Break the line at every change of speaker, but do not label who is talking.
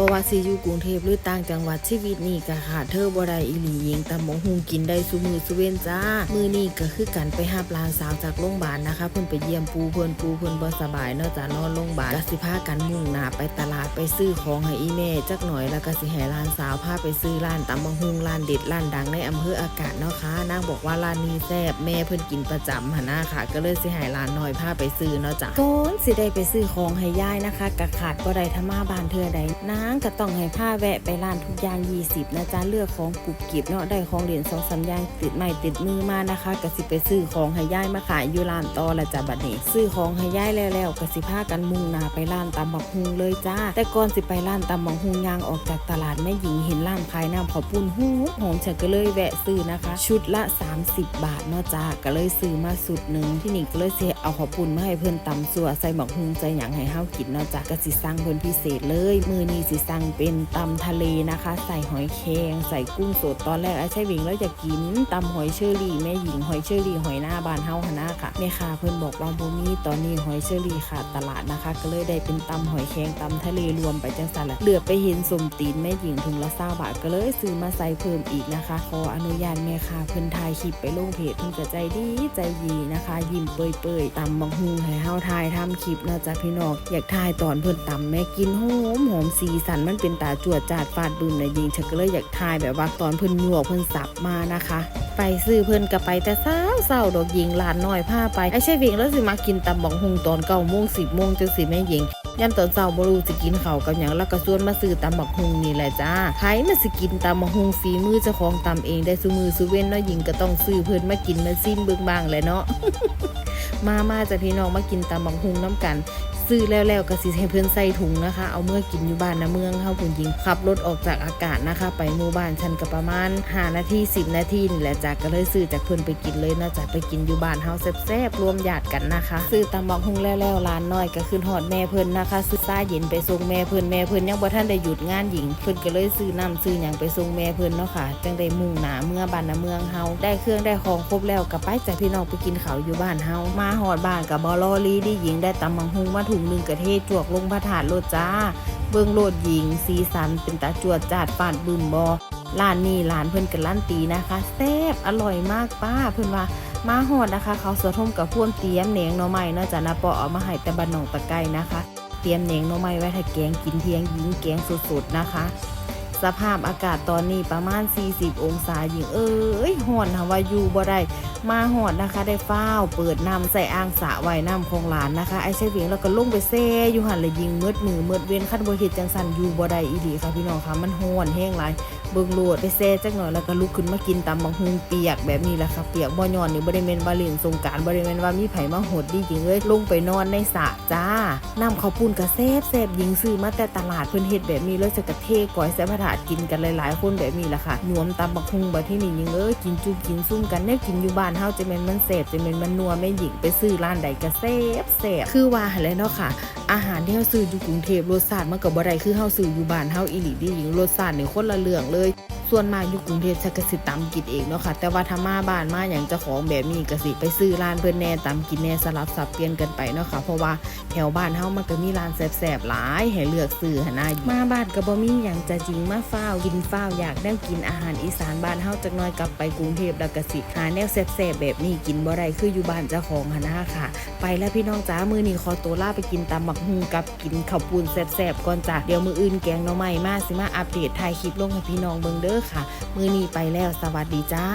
บ่ว่าสิอยู่กรุงเทพหรือต่างจังหวัดชีวิตนี่ก็ขาดเธอบ่ได้อีหลีหญิงตำบักหุงกินได้ซุมือซุเว้นจ้า มื้อนี้ก็คือกันไปหาหลานสาวจากโรงพยาบาลนะคะ เพิ่นไปเยี่ยมปูเพิ่นปูเพิ่นบ่สบายเนาะจ้านอนโรงพยาบาลก็สิพากันมุ่งหน้าไปตลาดไปซื้อของให้อีแม่จักหน่อยแล้วก็สิให้หลานสาวพาไปซื้อร้านตำบักหุงร้านเด็ดร้านดังในอำเภออากาศเนาะค่ะนางบอกว่าร้านนี้แซ่บแม่เพิ่นกินประจำหั่นนะค่ะ ก็เลยสิให้หลานน้อยพาไปซื้อเนาะจ้ะก่อนสิได้ไปซื้อของให้ยายนะคะกะขาดบ่ได้ถ้ามาบ้านเธอใดนางก็ต้องให้ผ้าแวะไปร้านทุกอย่าง20นะจ๊ะเลือกของกรุบกริบเนาะได้ของเหรียญสองสามอย่างติดใหม่ติดมือมานะคะก็สิไปซื้อของให้ยายมาขายอยู่ร้านต่อละจ้ะบัดนี้ ซื้อของให้ยายแล้วๆก็สิพากันมุ่งหน้าไปร้านตำบักฮุงเลยจ้า แต่ก่อนสิไปร้านตำบักฮุงยางออกจากตลาดแม่หญิงเห็นร้านขายน้ำข้าวปุ้นหูหอมฉันก็เลยแวะซื้อนะคะ ชุดละ 30 บาทเนาะจ้าก็เลยซื้อมาสุดหนึ่งที่นี่ก็เลยเสเอาข้าวปุ้นมาให้เพื่อนตำสัวใส่บักฮุงใส่หยังให้เฮากินเนาะจ้าก็สิสั่งเพิ่นพิเศษเลยมือนี้สิสั่งเป็นตำทะเลนะคะ ใส่หอยแครงใส่กุ้งสดตอนแรกไอ้ใช่วิงแล้วอยากกินตำหอยเชอรี่แม่หญิงหอยเชอรี่หอยหน้าบานเฮาหนนาค่ะแม่ค้าเพิ่อนบอกว่าบ่มีตอนนี้หอยเชอรี่ขาดตลาดนะคะ ก็เลยได้เป็นตำหอยแครงตำทะเลรวมไปจังซั่นละเหลือไปเห็นสมตีนแม่หญิงถุงละ20บาทก็เลยซื้อมาใส่เพิ่มอีกนะคะ ขออนุญาตแม่ค้าเพิ่อนถ่ายคลิปไปลงเพจเพิ่นก็ใจดีใจดีนะคะ ยิ้มเปื่อยๆตำบักฮุงให้เฮาถ่ายทำคลิปนะจ้ะพี่น้องอยากถ่ายตอนเพิ่อนตำแม่กินหอมหอมสีสันมันเป็นตาจวดจาดฟาดบึมนะยิงฉันก็เลยอยากถ่ายแบบว่าตอนเพิ่นหยวกเพิ่นสับมานะคะ ไปซื้อเพิ่นก็ไปแต่เช้าเช้าดอกยิงหลานน้อยพาไปไอ้ใช่เวงแล้วสิมากินตำบักฮุงตอนเก้าโมงสิบโมงจังสิแม่หญิงยามตอนเช้าบ่รู้สิกินข้าวกับหยังแล้วก็ส่วนมาซื้อตำบักฮุงนี่แหละจ้าใครมาสิกินตำบักฮุงฝีมือเจ้าของตำเองได้ซุมือซุเว้นเนาะหญิงก็ต้องซื้อเพิ่นมากินมาซิมเบิ่งบ้างแหละเนาะมามาจากพี่น้องมากินตำบักฮุงน้ำกัน ซื้อแล้วแล้วก็สิให้เพื่อนใส่ถุงนะคะ เอาเมื่อกินอยู่บ้านนะเมืองเข้าผุนยิงขับรถออกจากอากาศนะคะ ไปหมู่บ้านชันก็ประมาณ5นาที10 นาทีนี่แหละจากก็เลยซื้อจากเพื่อนไปกินเลยนะจากไปกินอยู่บ้านเฮาแซ่บๆรวมญาติกันนะคะ ซื้อตำบักฮุงแล้วแล้วร้านน้อยก็ขึ้นหอดแม่เพิ่อนนะคะ ซื้อซ่าเย็นไปส่งแม่เพิ่อนแม่เพิ่อนยังบ่ทันได้หยุดงานหญิงเพิ่อนก็เลยซื้อน้ำซื้อหยังไปส่งแม่เพิ่อนเนาะค่ะจังได้มุ่งหนาเมื่อบ้านนะเมืองเฮาได้เครื่องได้ของครบแล้วก็ไปจากพี่น้องไปกินข้าวอยู่บ้านเฮามาหอดบ้านกับบอลอลีดีหญิงได้ตำบักฮุงมาถุงหนึ่งกระเทศจวกลงพระถาดโลดจ้า เบิ่งโลดหญิงสีสันเป็นตาจวดจาดปาดบึมบอร้านนี้ร้านเพิ่นกันลั่นตีนะคะ แซ่บอร่อยมากป้าเพิ่นว่ามาหอดนะคะ เขาสะทมกับพ่วมเตี้ยมเหนียงหน่อไม้เนาจ้ะนะปอเอามาให้แต่บันหนองตะไกนะคะ เตรียมเหนียงหน่อไม้ไว้ถ้าแกงกินเที่ยงหญิงแกงสดๆนะคะ สภาพอากาศตอนนี้ประมาณ 40 องศาหญิงเอ้ยห่อนค่ะว่าอยู่บ่ได้มาหอดนะคะ ได้ฟ้าวเปิดน้ำใส่อ่างสระว่ายน้ำของหลานนะคะไอ้เช้เวียงแล้วก็ลงไปเซ่อยู่หันเลยยิงมืดมือมืดเว้นคันบ่เห็ดจังสันอยู่บ่ได้อีหลีค่ะพี่น้องค่ะมันฮ้อนแห้งหลาย บิ่งโลดไปเซ่จักหน่อยแล้วก็ลุกขึ้นมากินตำบักฮุงเปียกแบบนี้แหละค่ะเปียกบ่ย้อนนี่บ่ได้แม่นว่าเล่นสงการบ่ได้แม่นว่ามีไผมาโหดดีจริงเอ้ยลงไปนอนในสระจ้าน้ำข้าวปุ้นก็แซ่บแซ่บยิงซื้อมาแต่ตลาดเพิ่นเฮ็ดแบบนี้เลยจะกระเทก้อยใส่พถาดกินกันหลายๆ คนแบบนี้แหละค่ะหนวมตำบักฮุงบ่ที่นี่ยิงเอ้ยกินจุกินซุ่มกันแนวกินอยู่บ้านเฮาจะแม่นมันแซ่บจะแม่นมันนัวแม่หญิงไปซื้อร้านใดก็แซ่บแซ่บคือว่าหั่นแหละเนาะค่ะ อาหารที่เฮาซื้ออยู่กรุงเทพรสชาติมันก็บ่ได้คือเฮาซื้ออยู่บ้านเฮาอีหลีดีหญิงรสชาตินี่คนละเรื่องเลย ส่วนมากอยู่กรุงเทพฉันก็สิตำกินเองเนาะค่ะ แต่ว่าถ้ามาบ้านมาอย่างเจ้าของแบบนี้ก็สิไปซื้อร้านเพิ่อนแน่ตำกินแน่สลับสับเปลี่ยนกันไปเนาะค่ะ เพราะว่าแถวบ้านเฮามันก็มีร้านแซ่บๆหลายให้เลือกซื้อหั่นนะมาบ้านก็บ่มีหยังจะจริงมาฟ้ากินฟ้าอยากแนวกินอาหารอีสานบ้านเฮาจักน่อยกลับไปกรุงเทพแล้วก็สิหาแนวแซ่บๆแบบนี้กินบ่ได้คืออยู่บ้านเจ้าของหั่นนะค่ะ ไปแล้วพี่น้องจ้ามือนี้ขอตัวลาไปกินตำบักฮุงกับกินข้าวปูนแซ่บๆก่อนจ้ะเดี๋ยวมืออื่นแกงหน่อไม้มาสิมาอัปเดตถ่ายคลิปลงให้พี่น้องเบิ่งเด้อค่ะ มือนี้ไปแล้วสวัสดีจ้า